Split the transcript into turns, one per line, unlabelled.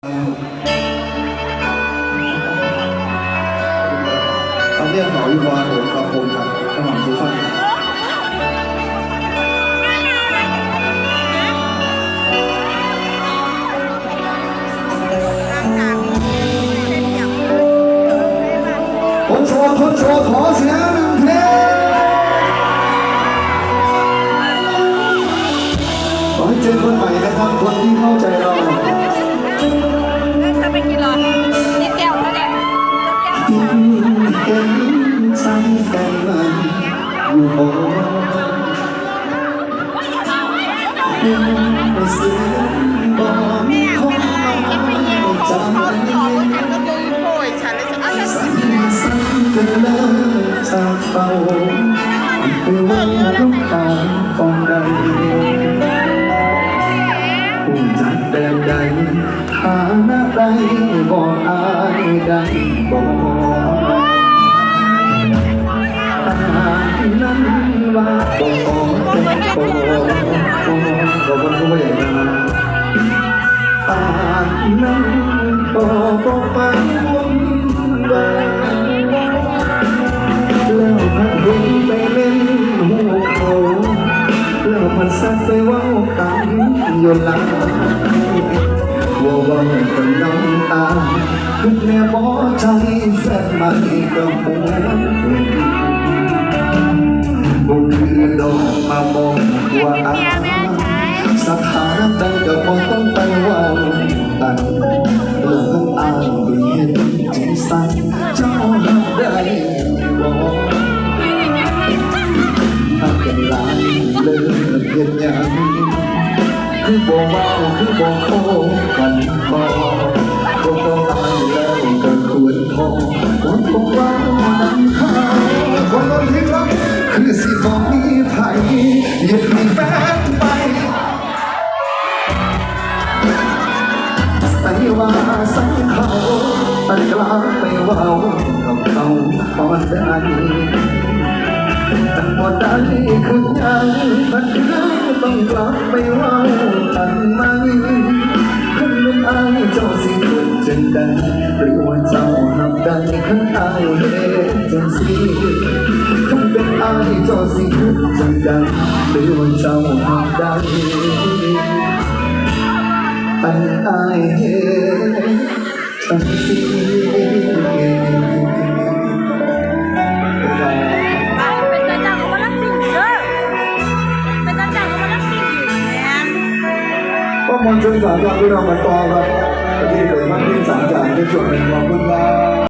ตอนนี้หมออยู่วาผมกับผมครับกำลังซื้อฟันคนโชว์คนโชว์ขอเสียงหนึ่งเพลงขอให้เจอคนใหม่นะครับคนที่เข้าใจเรา
เห็
นซ้ำกันมันอยู่บนไปเสียบอกของเราจำ
ขอฉันก็คือโผยฉันเลยฉันเอาฉั
กันเลยจากเป่าไปวันลูกตาฟองใดผู้จัดแบบใดฐานะใดบอกอายได้บ นั้นว่าบอกเป็นบอกบอกบอกบอกว่าอย่างนั้นตานั้นบอกบอกไปวนไปแล้วพัดลมไปเล่นหัวเขาแล้วมันสักไปว่ากันอยู่หลังว่าว่าเป็นน้ำตาคือแม่บ่ใจแฟนใหม่กับหัวบุญดอก มามองว่าอาสถานะใจก็บ่ต้องไปเว่ากันเรื่องอ้างเปลี่ยนจริงสักเจ้าหักได้บอกทำกันหลายเลิกเพียนยังคือบ่ว่า อย่าให้แฟนไปใส่ว่าใส่เขาตัดกลางไปว่ากับเขาตอนใดแต่พอได้คือยังมันคือต้องกลับไปว่าทันไหมคันเป็นอายเจ้าสิคิดจังใดหรือว่าเจ้าหับได้คันอายเฮ็ดจังสิคั นเป็นอายเจ้าสิคิดจังใดหรือว่าเจ้าหับได้อันอายเฮ็ดจังสิ
เป็นตัวจังของมันรักจริงเด้อเป็นตัวจังของมันรักจริงอยู่แม่
ก็มนชนสามจานพี่น้องมาต่อครับที่เปิดมาที่สามจานในช่วงหนึ่งขอบคุณครับ